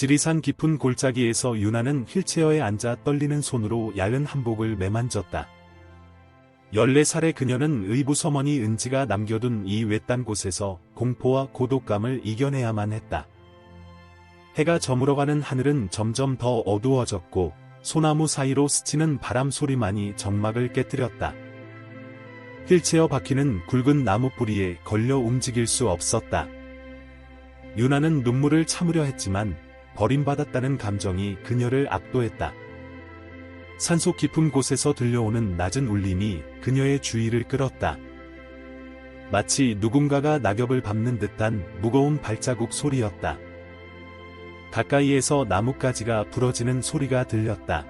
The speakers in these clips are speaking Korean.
지리산 깊은 골짜기에서 유나는 휠체어에 앉아 떨리는 손으로 얇은 한복을 매만졌다. 14살의 그녀는 의부 서머니 은지가 남겨둔 이 외딴 곳에서 공포와 고독감을 이겨내야만 했다. 해가 저물어가는 하늘은 점점 더 어두워졌고 소나무 사이로 스치는 바람 소리만이 정막을 깨뜨렸다. 휠체어 바퀴는 굵은 나무 뿌리에 걸려 움직일 수 없었다. 유나는 눈물을 참으려 했지만 버림받았다는 감정이 그녀를 압도했다. 산속 깊은 곳에서 들려오는 낮은 울림이 그녀의 주의를 끌었다. 마치 누군가가 낙엽을 밟는 듯한 무거운 발자국 소리였다. 가까이에서 나뭇가지가 부러지는 소리가 들렸다.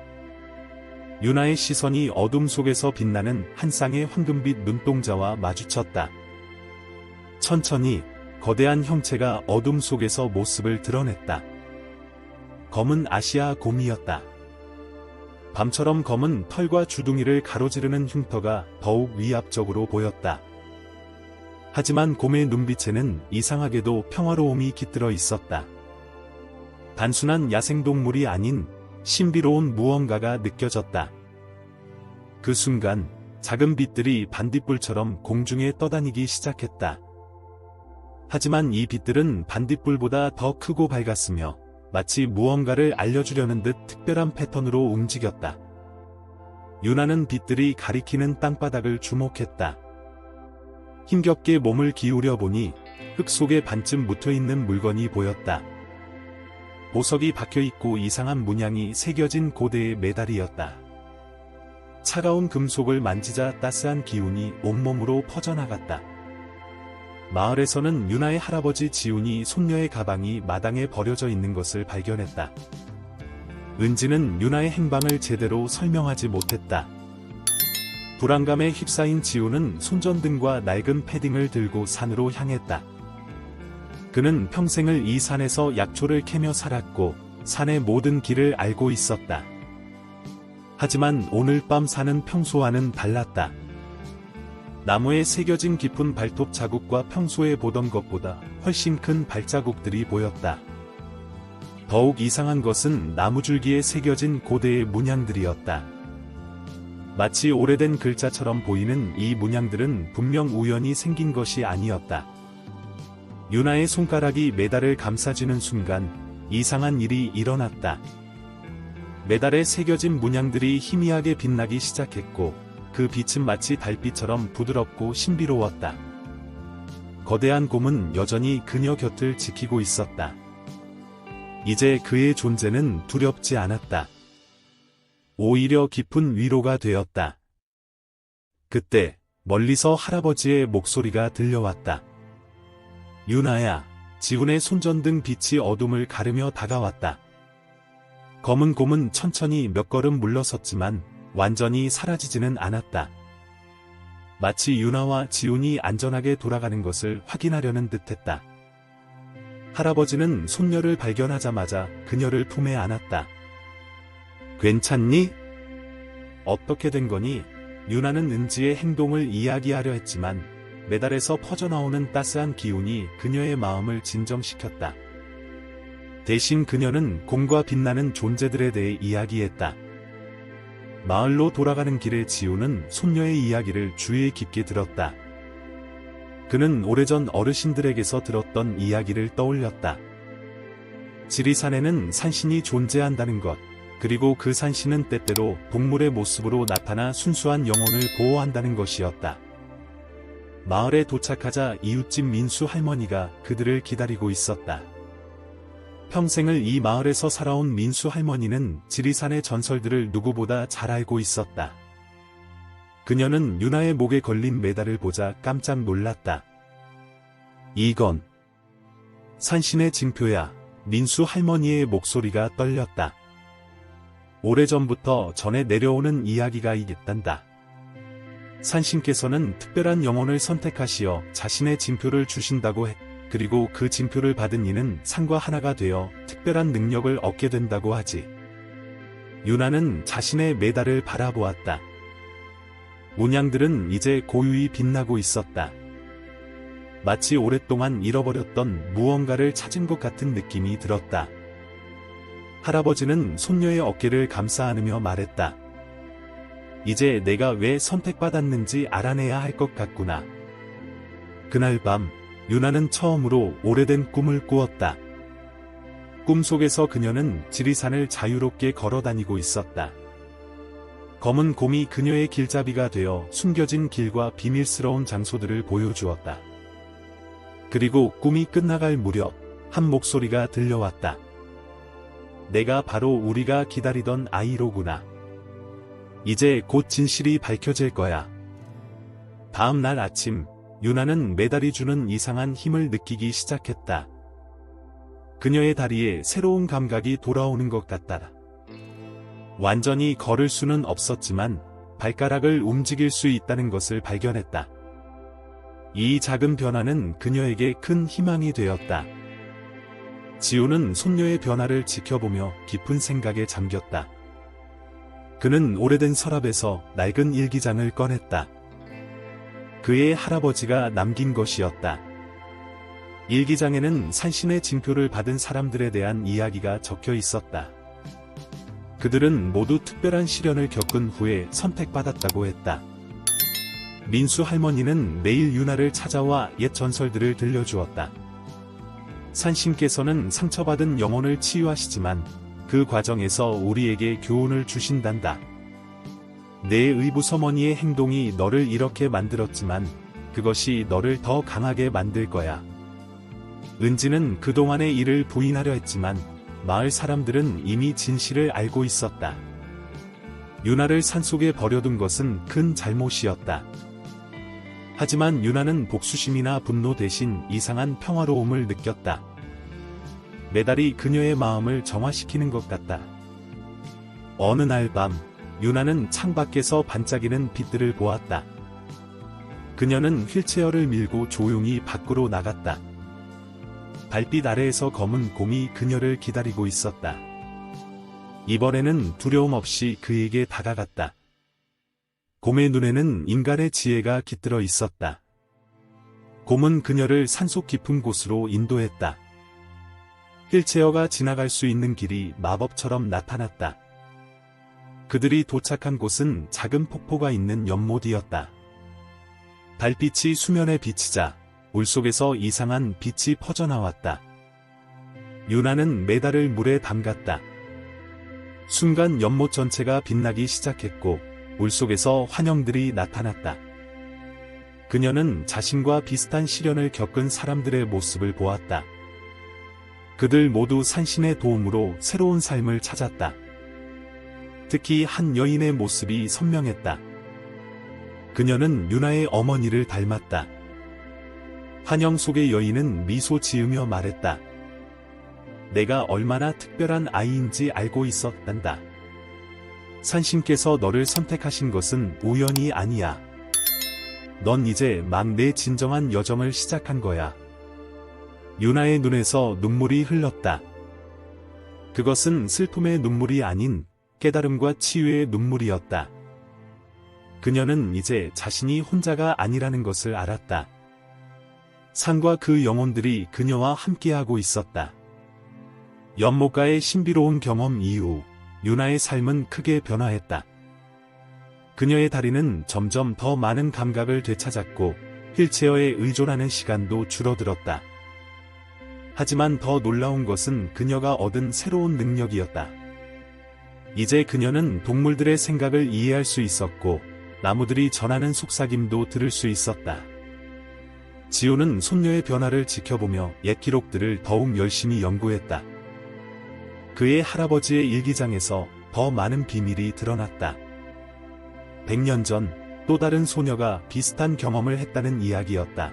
유나의 시선이 어둠 속에서 빛나는 한 쌍의 황금빛 눈동자와 마주쳤다. 천천히 거대한 형체가 어둠 속에서 모습을 드러냈다. 검은 아시아 곰이었다. 밤처럼 검은 털과 주둥이를 가로지르는 흉터가 더욱 위압적으로 보였다. 하지만 곰의 눈빛에는 이상하게도 평화로움이 깃들어 있었다. 단순한 야생동물이 아닌 신비로운 무언가가 느껴졌다. 그 순간 작은 빛들이 반딧불처럼 공중에 떠다니기 시작했다. 하지만 이 빛들은 반딧불보다 더 크고 밝았으며 마치 무언가를 알려주려는 듯 특별한 패턴으로 움직였다. 유나는 빛들이 가리키는 땅바닥을 주목했다. 힘겹게 몸을 기울여 보니 흙 속에 반쯤 묻혀 있는 물건이 보였다. 보석이 박혀 있고 이상한 문양이 새겨진 고대의 메달이었다. 차가운 금속을 만지자 따스한 기운이 온몸으로 퍼져나갔다. 마을에서는 유나의 할아버지 지훈이 손녀의 가방이 마당에 버려져 있는 것을 발견했다. 은지는 유나의 행방을 제대로 설명하지 못했다. 불안감에 휩싸인 지훈은 손전등과 낡은 패딩을 들고 산으로 향했다. 그는 평생을 이 산에서 약초를 캐며 살았고 산의 모든 길을 알고 있었다. 하지만 오늘 밤 산은 평소와는 달랐다. 나무에 새겨진 깊은 발톱 자국과 평소에 보던 것보다 훨씬 큰 발자국들이 보였다. 더욱 이상한 것은 나무줄기에 새겨진 고대의 문양들이었다. 마치 오래된 글자처럼 보이는 이 문양들은 분명 우연히 생긴 것이 아니었다. 유나의 손가락이 메달을 감싸지는 순간 이상한 일이 일어났다. 메달에 새겨진 문양들이 희미하게 빛나기 시작했고 그 빛은 마치 달빛처럼 부드럽고 신비로웠다. 거대한 곰은 여전히 그녀 곁을 지키고 있었다. 이제 그의 존재는 두렵지 않았다. 오히려 깊은 위로가 되었다. 그때 멀리서 할아버지의 목소리가 들려왔다. 유나야, 지훈의 손전등 빛이 어둠을 가르며 다가왔다. 검은 곰은 천천히 몇 걸음 물러섰지만 완전히 사라지지는 않았다. 마치 유나와 지훈이 안전하게 돌아가는 것을 확인하려는 듯했다. 할아버지는 손녀를 발견하자마자 그녀를 품에 안았다. 괜찮니? 어떻게 된 거니? 유나는 은지의 행동을 이야기하려 했지만 메달에서 퍼져나오는 따스한 기운이 그녀의 마음을 진정시켰다. 대신 그녀는 공과 빛나는 존재들에 대해 이야기했다. 마을로 돌아가는 길에 지우는 손녀의 이야기를 주의 깊게 들었다. 그는 오래전 어르신들에게서 들었던 이야기를 떠올렸다. 지리산에는 산신이 존재한다는 것, 그리고 그 산신은 때때로 동물의 모습으로 나타나 순수한 영혼을 보호한다는 것이었다. 마을에 도착하자 이웃집 민수 할머니가 그들을 기다리고 있었다. 평생을 이 마을에서 살아온 민수 할머니는 지리산의 전설들을 누구보다 잘 알고 있었다. 그녀는 유나의 목에 걸린 메달을 보자 깜짝 놀랐다. 이건 산신의 징표야. 민수 할머니의 목소리가 떨렸다. 오래전부터 전해 내려오는 이야기가 있단다. 산신께서는 특별한 영혼을 선택하시어 자신의 징표를 주신다고 했다. 그리고 그 진표를 받은 이는 상과 하나가 되어 특별한 능력을 얻게 된다고 하지. 유나는 자신의 메달을 바라보았다. 문양들은 이제 고유히 빛나고 있었다. 마치 오랫동안 잃어버렸던 무언가를 찾은 것 같은 느낌이 들었다. 할아버지는 손녀의 어깨를 감싸 안으며 말했다. 이제 내가 왜 선택받았는지 알아내야 할 것 같구나. 그날 밤, 유나는 처음으로 오래된 꿈을 꾸었다. 꿈속에서 그녀는 지리산을 자유롭게 걸어 다니고 있었다. 검은 곰이 그녀의 길잡이가 되어 숨겨진 길과 비밀스러운 장소들을 보여주었다. 그리고 꿈이 끝나갈 무렵 한 목소리가 들려왔다. 내가 바로 우리가 기다리던 아이로구나. 이제 곧 진실이 밝혀질 거야. 다음 날 아침, 유나는 메달이 주는 이상한 힘을 느끼기 시작했다. 그녀의 다리에 새로운 감각이 돌아오는 것 같다. 완전히 걸을 수는 없었지만 발가락을 움직일 수 있다는 것을 발견했다. 이 작은 변화는 그녀에게 큰 희망이 되었다. 지우는 손녀의 변화를 지켜보며 깊은 생각에 잠겼다. 그는 오래된 서랍에서 낡은 일기장을 꺼냈다. 그의 할아버지가 남긴 것이었다. 일기장에는 산신의 징표를 받은 사람들에 대한 이야기가 적혀 있었다. 그들은 모두 특별한 시련을 겪은 후에 선택받았다고 했다. 민수 할머니는 매일 유나를 찾아와 옛 전설들을 들려주었다. 산신께서는 상처받은 영혼을 치유하시지만 그 과정에서 우리에게 교훈을 주신단다. 내 의부서머니의 행동이 너를 이렇게 만들었지만 그것이 너를 더 강하게 만들 거야. 은지는 그동안의 일을 부인하려 했지만 마을 사람들은 이미 진실을 알고 있었다. 유나를 산속에 버려둔 것은 큰 잘못이었다. 하지만 유나는 복수심이나 분노 대신 이상한 평화로움을 느꼈다. 메달이 그녀의 마음을 정화시키는 것 같다. 어느 날 밤, 유나는 창밖에서 반짝이는 빛들을 보았다. 그녀는 휠체어를 밀고 조용히 밖으로 나갔다. 발빛 아래에서 검은 곰이 그녀를 기다리고 있었다. 이번에는 두려움 없이 그에게 다가갔다. 곰의 눈에는 인간의 지혜가 깃들어 있었다. 곰은 그녀를 산속 깊은 곳으로 인도했다. 휠체어가 지나갈 수 있는 길이 마법처럼 나타났다. 그들이 도착한 곳은 작은 폭포가 있는 연못이었다. 달빛이 수면에 비치자 물속에서 이상한 빛이 퍼져나왔다. 유나는 메달을 물에 담갔다. 순간 연못 전체가 빛나기 시작했고 물속에서 환영들이 나타났다. 그녀는 자신과 비슷한 시련을 겪은 사람들의 모습을 보았다. 그들 모두 산신의 도움으로 새로운 삶을 찾았다. 특히 한 여인의 모습이 선명했다. 그녀는 유나의 어머니를 닮았다. 환영 속의 여인은 미소 지으며 말했다. 내가 얼마나 특별한 아이인지 알고 있었단다. 산신께서 너를 선택하신 것은 우연이 아니야. 넌 이제 막 내 진정한 여정을 시작한 거야. 유나의 눈에서 눈물이 흘렀다. 그것은 슬픔의 눈물이 아닌 깨달음과 치유의 눈물이었다. 그녀는 이제 자신이 혼자가 아니라는 것을 알았다. 산과 그 영혼들이 그녀와 함께하고 있었다. 연못가의 신비로운 경험 이후 유나의 삶은 크게 변화했다. 그녀의 다리는 점점 더 많은 감각을 되찾았고 휠체어에 의존하는 시간도 줄어들었다. 하지만 더 놀라운 것은 그녀가 얻은 새로운 능력이었다. 이제 그녀는 동물들의 생각을 이해할 수 있었고 나무들이 전하는 속삭임도 들을 수 있었다. 지호는 손녀의 변화를 지켜보며 옛 기록들을 더욱 열심히 연구했다. 그의 할아버지의 일기장에서 더 많은 비밀이 드러났다. 100년 전 또 다른 소녀가 비슷한 경험을 했다는 이야기였다.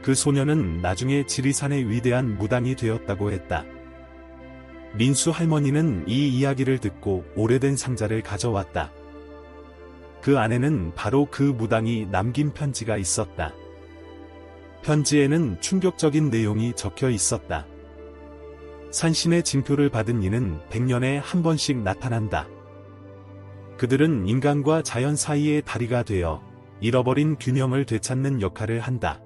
그 소녀는 나중에 지리산의 위대한 무당이 되었다고 했다. 민수 할머니는 이 이야기를 듣고 오래된 상자를 가져왔다. 그 안에는 바로 그 무당이 남긴 편지가 있었다. 편지에는 충격적인 내용이 적혀 있었다. 산신의 징표를 받은 이는 100년에 한 번씩 나타난다. 그들은 인간과 자연 사이의 다리가 되어 잃어버린 균형을 되찾는 역할을 한다.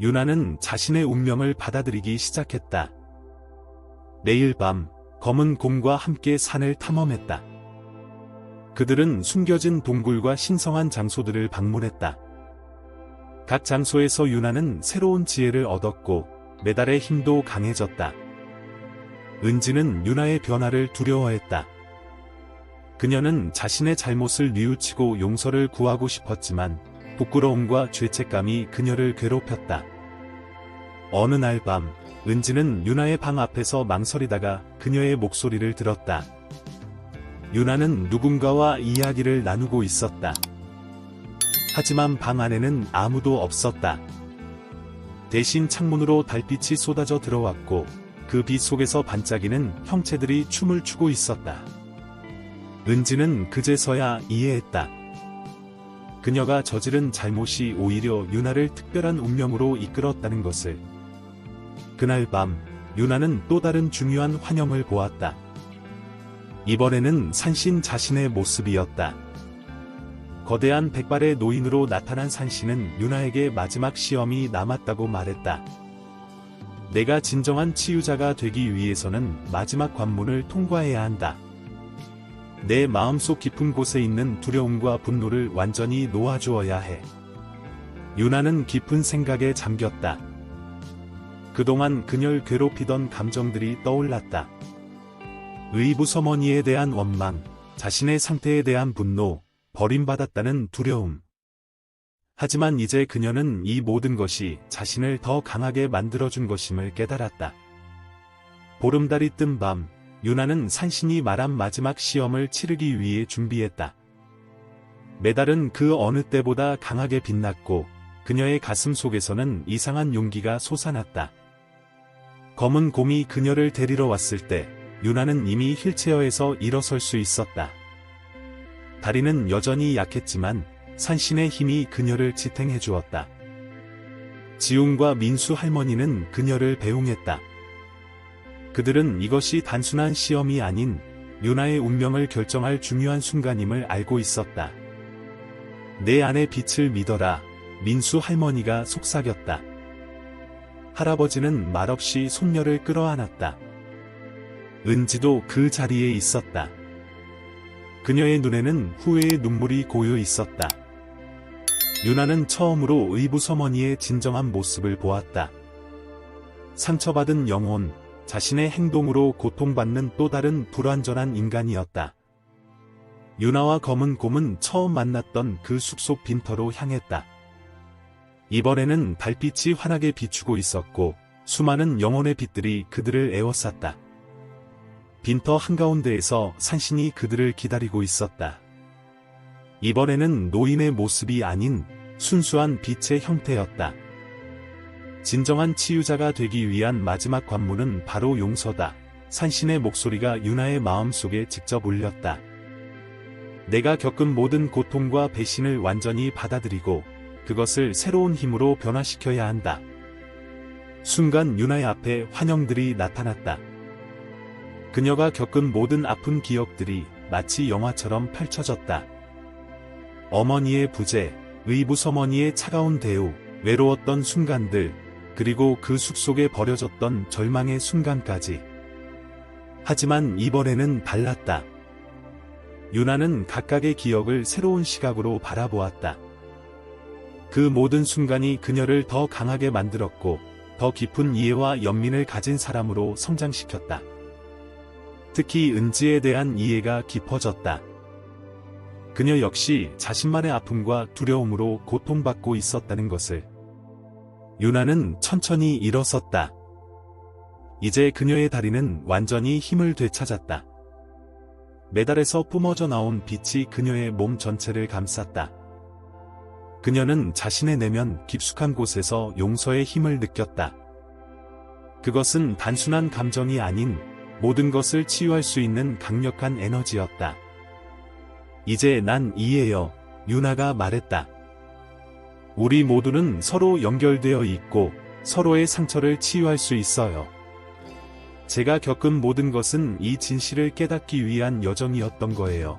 유나는 자신의 운명을 받아들이기 시작했다. 매일 밤 검은 곰과 함께 산을 탐험했다. 그들은 숨겨진 동굴과 신성한 장소들을 방문했다. 각 장소에서 유나는 새로운 지혜를 얻었고 메달의 힘도 강해졌다. 은지는 유나의 변화를 두려워했다. 그녀는 자신의 잘못을 뉘우치고 용서를 구하고 싶었지만 부끄러움과 죄책감이 그녀를 괴롭혔다. 어느 날 밤, 은지는 유나의 방 앞에서 망설이다가 그녀의 목소리를 들었다. 유나는 누군가와 이야기를 나누고 있었다. 하지만 방 안에는 아무도 없었다. 대신 창문으로 달빛이 쏟아져 들어왔고 그 빛 속에서 반짝이는 형체들이 춤을 추고 있었다. 은지는 그제서야 이해했다. 그녀가 저지른 잘못이 오히려 유나를 특별한 운명으로 이끌었다는 것을. 그날 밤, 유나는 또 다른 중요한 환영을 보았다. 이번에는 산신 자신의 모습이었다. 거대한 백발의 노인으로 나타난 산신은 유나에게 마지막 시험이 남았다고 말했다. 내가 진정한 치유자가 되기 위해서는 마지막 관문을 통과해야 한다. 내 마음속 깊은 곳에 있는 두려움과 분노를 완전히 놓아주어야 해. 유나는 깊은 생각에 잠겼다. 그동안 그녀를 괴롭히던 감정들이 떠올랐다. 의부서머니에 대한 원망, 자신의 상태에 대한 분노, 버림받았다는 두려움. 하지만 이제 그녀는 이 모든 것이 자신을 더 강하게 만들어준 것임을 깨달았다. 보름달이 뜬 밤, 유나는 산신이 말한 마지막 시험을 치르기 위해 준비했다. 메달은 그 어느 때보다 강하게 빛났고 그녀의 가슴 속에서는 이상한 용기가 솟아났다. 검은 곰이 그녀를 데리러 왔을 때 유나는 이미 휠체어에서 일어설 수 있었다. 다리는 여전히 약했지만 산신의 힘이 그녀를 지탱해 주었다. 지웅과 민수 할머니는 그녀를 배웅했다. 그들은 이것이 단순한 시험이 아닌 유나의 운명을 결정할 중요한 순간임을 알고 있었다. 내 안의 빛을 믿어라. 민수 할머니가 속삭였다. 할아버지는 말없이 손녀를 끌어안았다. 은지도 그 자리에 있었다. 그녀의 눈에는 후회의 눈물이 고여 있었다. 유나는 처음으로 의부서머니의 진정한 모습을 보았다. 상처받은 영혼, 자신의 행동으로 고통받는 또 다른 불완전한 인간이었다. 유나와 검은 곰은 처음 만났던 그 숲속 빈터로 향했다. 이번에는 달빛이 환하게 비추고 있었고 수많은 영혼의 빛들이 그들을 에워쌌다. 빈터 한가운데에서 산신이 그들을 기다리고 있었다. 이번에는 노인의 모습이 아닌 순수한 빛의 형태였다. 진정한 치유자가 되기 위한 마지막 관문은 바로 용서다. 산신의 목소리가 유나의 마음속에 직접 울렸다. 내가 겪은 모든 고통과 배신을 완전히 받아들이고 그것을 새로운 힘으로 변화시켜야 한다. 순간 유나의 앞에 환영들이 나타났다. 그녀가 겪은 모든 아픈 기억들이 마치 영화처럼 펼쳐졌다. 어머니의 부재, 의부서머니의 차가운 대우, 외로웠던 순간들, 그리고 그 숲속에 버려졌던 절망의 순간까지. 하지만 이번에는 달랐다. 유나는 각각의 기억을 새로운 시각으로 바라보았다. 그 모든 순간이 그녀를 더 강하게 만들었고, 더 깊은 이해와 연민을 가진 사람으로 성장시켰다. 특히 은지에 대한 이해가 깊어졌다. 그녀 역시 자신만의 아픔과 두려움으로 고통받고 있었다는 것을 유나는 천천히 일어섰다. 이제 그녀의 다리는 완전히 힘을 되찾았다. 메달에서 뿜어져 나온 빛이 그녀의 몸 전체를 감쌌다. 그녀는 자신의 내면 깊숙한 곳에서 용서의 힘을 느꼈다. 그것은 단순한 감정이 아닌 모든 것을 치유할 수 있는 강력한 에너지였다. 이제 난 이해요, 유나가 말했다. 우리 모두는 서로 연결되어 있고 서로의 상처를 치유할 수 있어요. 제가 겪은 모든 것은 이 진실을 깨닫기 위한 여정이었던 거예요.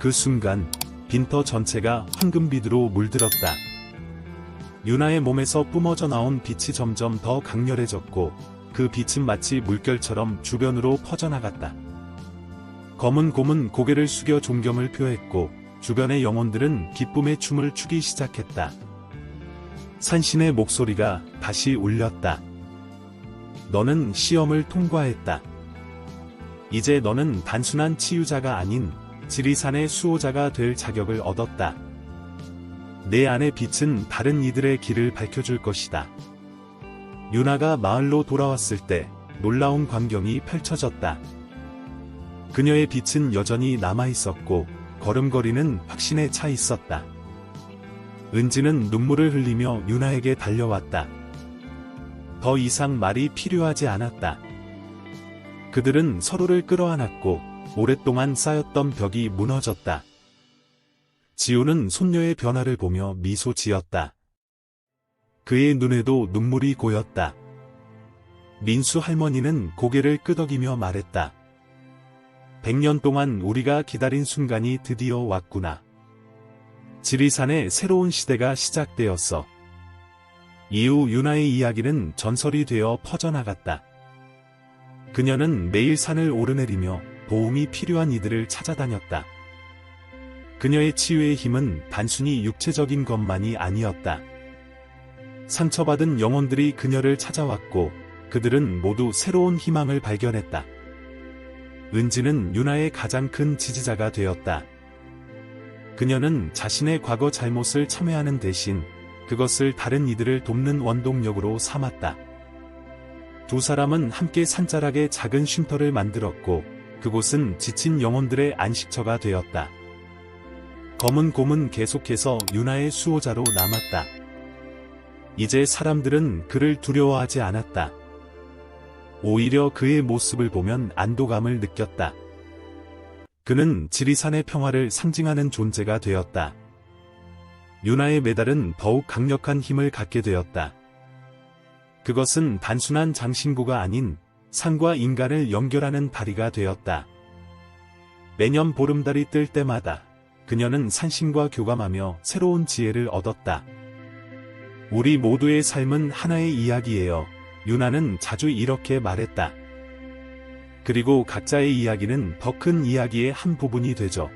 그 순간 빈터 전체가 황금빛으로 물들었다. 유나의 몸에서 뿜어져 나온 빛이 점점 더 강렬해졌고 그 빛은 마치 물결처럼 주변으로 퍼져나갔다. 검은 곰은 고개를 숙여 존경을 표했고 주변의 영혼들은 기쁨의 춤을 추기 시작했다. 산신의 목소리가 다시 울렸다. 너는 시험을 통과했다. 이제 너는 단순한 치유자가 아닌 지리산의 수호자가 될 자격을 얻었다. 내 안의 빛은 다른 이들의 길을 밝혀줄 것이다. 유나가 마을로 돌아왔을 때 놀라운 광경이 펼쳐졌다. 그녀의 빛은 여전히 남아 있었고 걸음걸이는 확신에 차 있었다. 은지는 눈물을 흘리며 유나에게 달려왔다. 더 이상 말이 필요하지 않았다. 그들은 서로를 끌어안았고 오랫동안 쌓였던 벽이 무너졌다. 지우는 손녀의 변화를 보며 미소 지었다. 그의 눈에도 눈물이 고였다. 민수 할머니는 고개를 끄덕이며 말했다. 백년 동안 우리가 기다린 순간이 드디어 왔구나. 지리산의 새로운 시대가 시작되었어. 이후 유나의 이야기는 전설이 되어 퍼져나갔다. 그녀는 매일 산을 오르내리며 도움이 필요한 이들을 찾아다녔다. 그녀의 치유의 힘은 단순히 육체적인 것만이 아니었다. 상처받은 영혼들이 그녀를 찾아왔고 그들은 모두 새로운 희망을 발견했다. 은지는 유나의 가장 큰 지지자가 되었다. 그녀는 자신의 과거 잘못을 참회하는 대신 그것을 다른 이들을 돕는 원동력으로 삼았다. 두 사람은 함께 산자락에 작은 쉼터를 만들었고 그곳은 지친 영혼들의 안식처가 되었다. 검은 곰은 계속해서 유나의 수호자로 남았다. 이제 사람들은 그를 두려워하지 않았다. 오히려 그의 모습을 보면 안도감을 느꼈다. 그는 지리산의 평화를 상징하는 존재가 되었다. 유나의 메달은 더욱 강력한 힘을 갖게 되었다. 그것은 단순한 장신구가 아닌 산과 인간을 연결하는 다리가 되었다. 매년 보름달이 뜰 때마다 그녀는 산신과 교감하며 새로운 지혜를 얻었다. 우리 모두의 삶은 하나의 이야기예요. 유나는 자주 이렇게 말했다. 그리고 각자의 이야기는 더 큰 이야기의 한 부분이 되죠.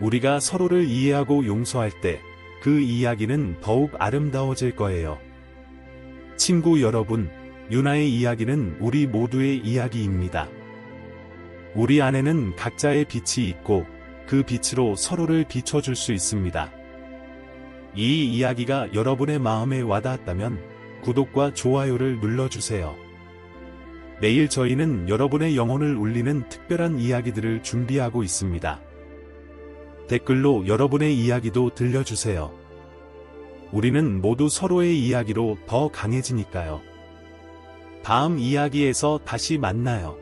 우리가 서로를 이해하고 용서할 때 그 이야기는 더욱 아름다워질 거예요. 친구 여러분, 유나의 이야기는 우리 모두의 이야기입니다. 우리 안에는 각자의 빛이 있고 그 빛으로 서로를 비춰줄 수 있습니다. 이 이야기가 여러분의 마음에 와닿았다면 구독과 좋아요를 눌러주세요. 내일 저희는 여러분의 영혼을 울리는 특별한 이야기들을 준비하고 있습니다. 댓글로 여러분의 이야기도 들려주세요. 우리는 모두 서로의 이야기로 더 강해지니까요. 다음 이야기에서 다시 만나요.